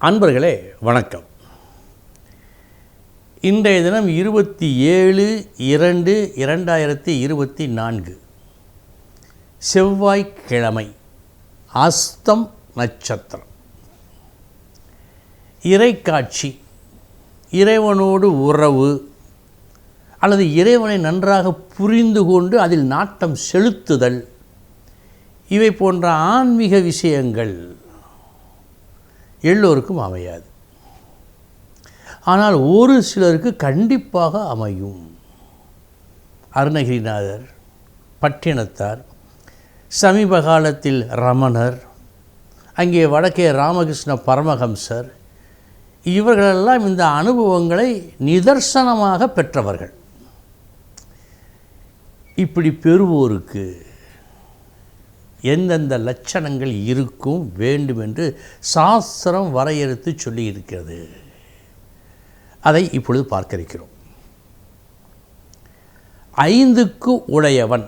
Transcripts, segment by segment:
அன்பர்களே வணக்கம். இன்றைய தினம் இருபத்தி ஏழு இரண்டு இரண்டாயிரத்தி இருபத்தி நான்கு. செவ்வாய்க்கிழமை அஸ்தம் நட்சத்திரம். இறைக்காட்சி இறைவனோடு உறவு அல்லது இறைவனை நன்றாக புரிந்து கொண்டு அதில் நாட்டம் செலுத்துதல் இவை போன்ற ஆன்மீக விஷயங்கள் எல்லோருக்கும் அமையாது. ஆனால் ஒரு சிலருக்கு கண்டிப்பாக அமையும். அருணகிரிநாதர் பட்டினத்தார் சமீப காலத்தில் ரமணர் அங்கே வடக்கே ராமகிருஷ்ண பரமஹம்சர் இவர்களெல்லாம் இந்த அனுபவங்களை நிதர்சனமாக பெற்றவர்கள். இப்படி பெறுவோருக்கு எந்தெந்த லட்சணங்கள் இருக்கும் வேண்டும் என்று சாஸ்திரம் வரையறுத்து சொல்லியிருக்கிறது. அதை இப்பொழுது பார்க்க இருக்கிறோம் ஐந்துக்கு உடையவன்.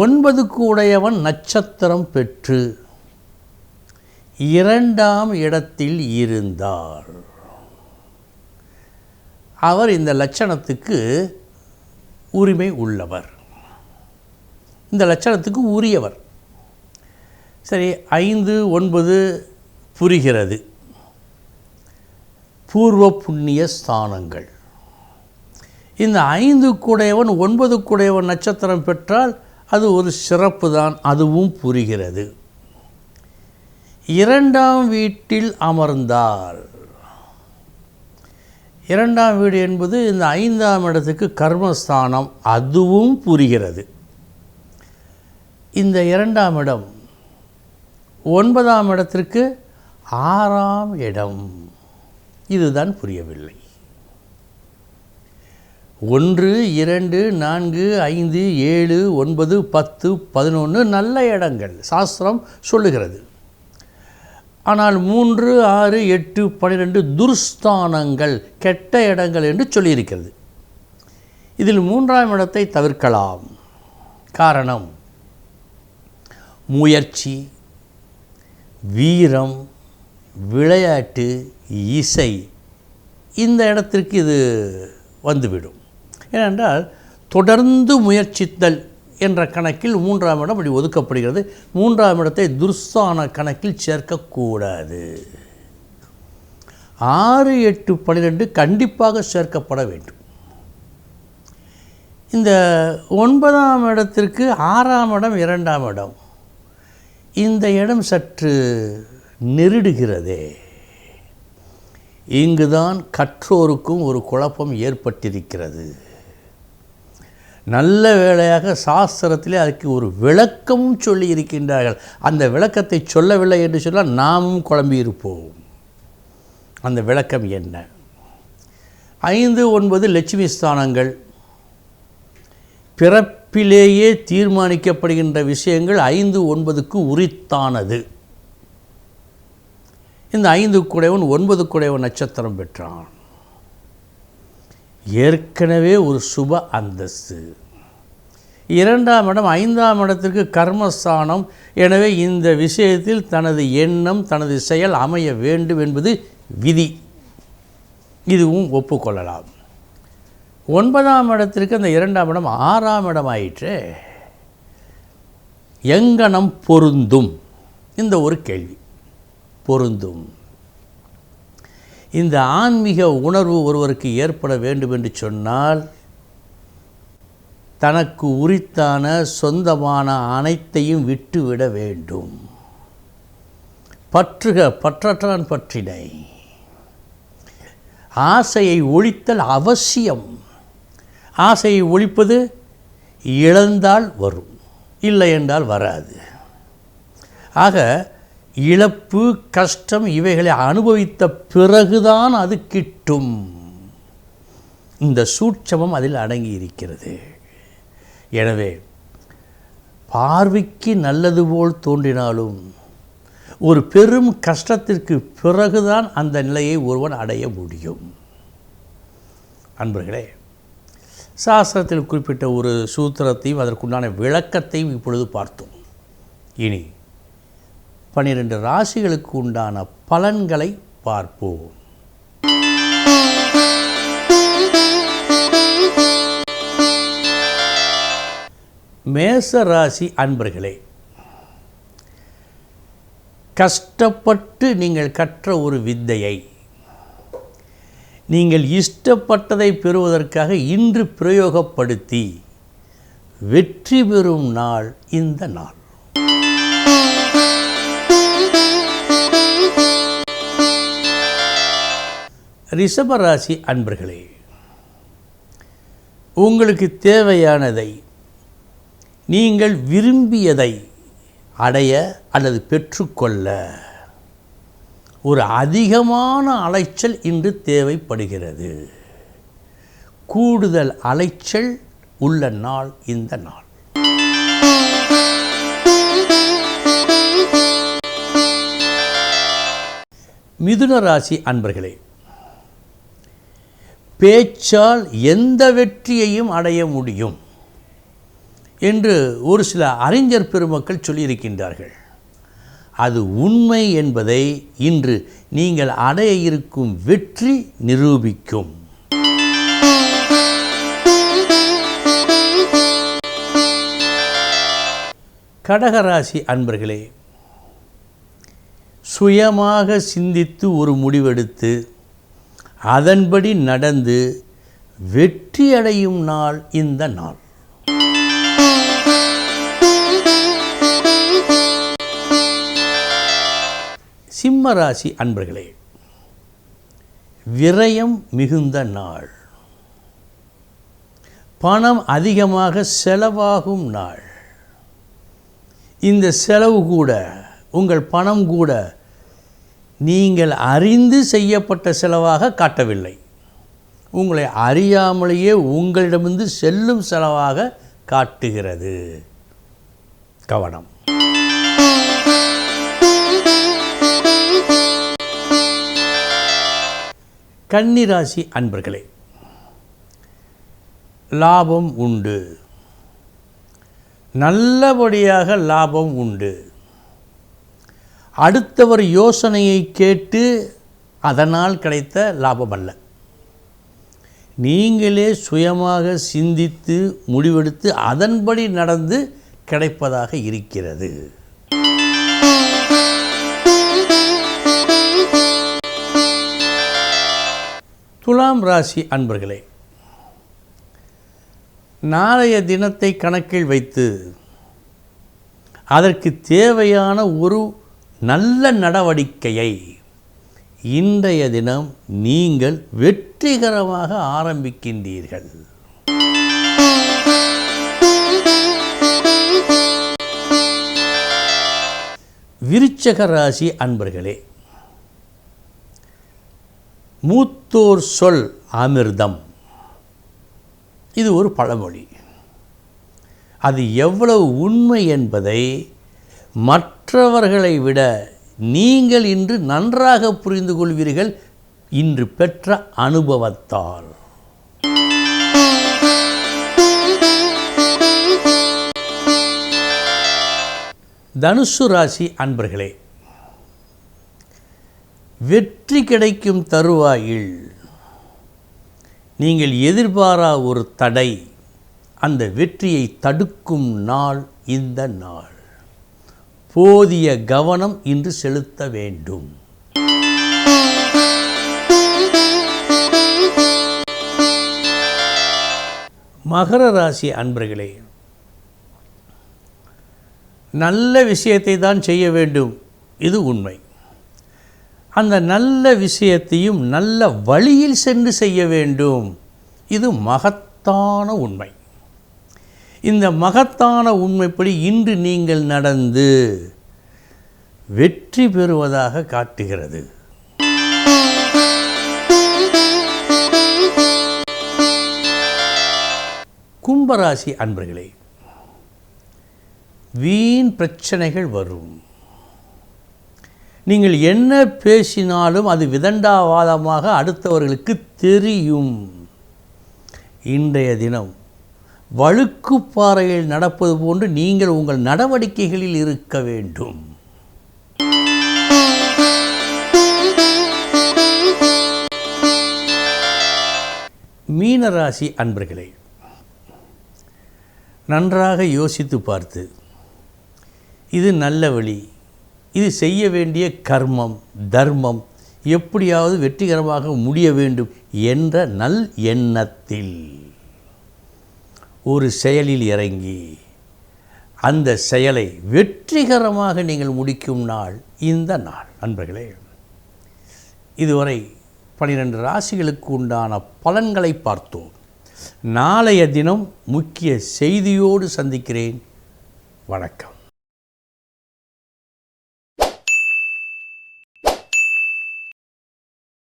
ஒன்பதுக்கு உடையவன் நட்சத்திரம் பெற்று இரண்டாம் இடத்தில் இருந்தார் அவர் இந்த லட்சணத்துக்கு உரிமை உள்ளவர். இந்த லட்சணத்துக்கு உரியவர். சரி ஐந்து ஒன்பது புரிகிறது. பூர்வ புண்ணிய ஸ்தானங்கள். இந்த ஐந்து குடையவன் ஒன்பது குடையவன் நட்சத்திரம் பெற்றால் அது ஒரு சிறப்பு தான் அதுவும் புரிகிறது. இரண்டாம் வீட்டில் அமர்ந்தால். இரண்டாம் வீடு என்பது இந்த ஐந்தாம் இடத்துக்கு கர்மஸ்தானம் அதுவும் புரிகிறது. இந்த இரண்டாம் இடம். ஒன்பதாம் இடத்திற்கு ஆறாம் இடம். இதுதான் புரியவில்லை. ஒன்று இரண்டு நான்கு ஐந்து ஏழு ஒன்பது பத்து பதினொன்று நல்ல இடங்கள். சாஸ்திரம் சொல்லுகிறது. ஆனால் மூன்று ஆறு எட்டு பன்னிரெண்டு துர்ஸ்தானங்கள் கெட்ட இடங்கள் என்று சொல்லியிருக்கிறது. இதில் மூன்றாம் இடத்தை தவிர்க்கலாம். காரணம் முயற்சி வீரம் விளையாட்டு இசை இந்த இடத்திற்கு இது வந்துவிடும். ஏனென்றால் தொடர்ந்து முயற்சித்தல் என்ற கணக்கில் மூன்றாம் இடம் அப்படி ஒதுக்கப்படுகிறது. மூன்றாம் இடத்தை துர்ஸ்தான கணக்கில் சேர்க்கக்கூடாது. ஆறு எட்டு பன்னிரெண்டு கண்டிப்பாக சேர்க்கப்பட வேண்டும். இந்த ஒன்பதாம் இடத்திற்கு ஆறாம் இடம் இரண்டாம் இடம். இந்த இடம் சற்று நெருடுகிறதே. இங்குதான் கற்றோருக்கும் ஒரு குழப்பம் ஏற்பட்டிருக்கிறது. நல்ல வேளையாக சாஸ்திரத்திலே அதுக்கு ஒரு விளக்கமும் சொல்லி இருக்கின்றார்கள் அந்த விளக்கத்தை சொல்லவில்லை என்று சொன்னால் நாமும் குழம்பியிருப்போம். அந்த விளக்கம் என்ன? ஐந்து ஒன்பது லட்சுமி ஸ்தானங்கள். பிறப்பிலேயே தீர்மானிக்கப்படுகின்ற விஷயங்கள் ஐந்து ஒன்பதுக்கு உரித்தானது. இந்த ஐந்து குடைவன் ஒன்பது குடைவன் நட்சத்திரம் பெற்றான். ஏற்கனவே ஒரு சுப அந்தஸ்து. இரண்டாம் இடம் ஐந்தாம் இடத்திற்கு கர்மஸ்தானம். எனவே இந்த விஷயத்தில் தனது எண்ணம் தனது செயல் அமைய வேண்டும் என்பது விதி. இதுவும் ஒப்புக்கொள்ளலாம். ஒன்பதாம் இடத்திற்கு அந்த இரண்டாம் இடம் ஆறாம் இடம் ஆயிற்று எங்கனம் பொருந்தும்? இந்த ஒரு கேள்வி. பொருந்தும். இந்த ஆன்மீக உணர்வு ஒருவருக்கு ஏற்பட வேண்டும் என்று சொன்னால் தனக்கு உரித்தான சொந்தமான அனைத்தையும் விட்டுவிட வேண்டும். பற்றுக பற்றற்றான் பற்றினை. ஆசையை ஒழித்தல் அவசியம். ஆசையை ஒழிப்பது இழந்தால் வரும் இல்லை என்றால் வராது. ஆக இழப்பு கஷ்டம் இவைகளை அனுபவித்த பிறகுதான் அது கிட்டும். இந்த சூட்சமம் அதில் அடங்கி இருக்கிறது. எனவே பார்வைக்கு நல்லது போல் தோன்றினாலும் ஒரு பெரும் கஷ்டத்திற்கு பிறகுதான் அந்த நிலையை ஒருவன் அடைய முடியும். அன்பர்களே சாஸ்திரத்தில் குறிப்பிட்ட ஒரு சூத்திரத்தையும் அதற்குண்டான விளக்கத்தையும் இப்பொழுது பார்த்தோம். இனி பன்னிரெண்டு ராசிகளுக்கு உண்டான பலன்களை பார்ப்போம். மேச ராசி அன்பர்களே கஷ்டப்பட்டு நீங்கள் கற்ற ஒரு வித்தையை நீங்கள் இஷ்டப்பட்டதை பெறுவதற்காக இன்று பிரயோகப்படுத்தி வெற்றி பெறும் நாள் இந்த நாள். ரிஷபராசி அன்பர்களே உங்களுக்கு தேவையானதை நீங்கள் விரும்பியதை அடைய அல்லது பெற்றுக்கொள்ள ஒரு அதிகமான அலைச்சல் இன்று தேவைப்படுகிறது. கூடுதல் அலைச்சல் உள்ள நாள் இந்த நாள். மிதுன ராசி அன்பர்களே பேச்சால் எந்த வெற்றியையும் அடைய முடியும் என்று ஒரு சில அறிஞர் பெருமக்கள் சொல்லியிருக்கின்றார்கள். அது உண்மை என்பதை இன்று நீங்கள் அடைய இருக்கும் வெற்றி நிரூபிக்கும். கடகராசி அன்பர்களே சுயமாக சிந்தித்து ஒரு முடிவெடுத்து அதன்படி நடந்து வெற்றியடையும் நாள் இந்த நாள். சிம்ம ராசி அன்பர்களே விரயம் மிகுந்த நாள். பணம் அதிகமாக செலவாகும் நாள். இந்த செலவு கூட உங்கள் பணம் கூட நீங்கள் அறிந்து செய்யப்பட்ட செலவாக காட்டவில்லை. உங்களை அறியாமலேயே உங்களிடமிருந்து செல்லும் செலவாக காட்டுகிறது. கவனம். கன்னிராசி அன்பர்களே லாபம் உண்டு. நல்லபடியாக லாபம் உண்டு. அடுத்தவர் யோசனையை கேட்டு அதனால் கிடைத்த லாபம் அல்ல. நீங்களே சுயமாக சிந்தித்து முடிவெடுத்து அதன்படி நடந்து கிடைப்பதாக இருக்கிறது. துலாம் ராசி அன்பர்களே நாளைய தினத்தை கணக்கில் வைத்து அதற்கு தேவையான ஒரு நல்ல நடவடிக்கையை இன்றைய தினம் நீங்கள் வெற்றிகரமாக ஆரம்பிக்கின்றீர்கள். விருச்சக ராசி அன்பர்களே மூத்தோர் சொல் அமிர்தம். இது ஒரு பழமொழி. அது எவ்வளவு உண்மை என்பதை மற்றவர்களை விட நீங்கள் இன்று நன்றாக புரிந்து கொள்வீர்கள் இன்று பெற்ற அனுபவத்தால். தனுசு ராசி அன்பர்களே வெற்றி கிடைக்கும் தருவாயில். நீங்கள் எதிர்பாரா ஒரு தடை அந்த வெற்றியை தடுக்கும் நாள் இந்த நாள். போதிய கவனம் இன்று செலுத்த வேண்டும். மகர ராசி அன்பர்களே நல்ல விஷயத்தை தான் செய்ய வேண்டும். இது உண்மை. அந்த நல்ல விஷயத்தையும் நல்ல வழியில் சென்று செய்ய வேண்டும். இது மகத்தான உண்மை. இந்த மகத்தான உண்மைப்படி இன்று நீங்கள் நடந்து வெற்றி பெறுவதாக காட்டுகிறது. கும்பராசி அன்பர்களே வீண் பிரச்சனைகள் வரும். நீங்கள் என்ன பேசினாலும் அது விதண்டாவாதமாக அடுத்தவர்களுக்கு தெரியும். இன்றைய தினம் வழுக்குப்பாறையில் நடப்பது போன்று நீங்கள் உங்கள் நடவடிக்கைகளில் இருக்க வேண்டும். மீனராசி அன்பர்களே நன்றாக யோசித்து பார்த்து இது நல்ல வழி. இது செய்ய வேண்டிய கர்மம் தர்மம். எப்படியாவது வெற்றிகரமாக முடிய வேண்டும் என்ற நல் எண்ணத்தில் ஒரு செயலில் இறங்கி அந்த செயலை வெற்றிகரமாக நீங்கள் முடிக்கும் நாள் இந்த நாள். நண்பர்களே இதுவரை பனிரெண்டு ராசிகளுக்கு உண்டான பலன்களை பார்த்தோம். நாளைய தினம் முக்கிய செய்தியோடு சந்திக்கிறேன். வணக்கம்.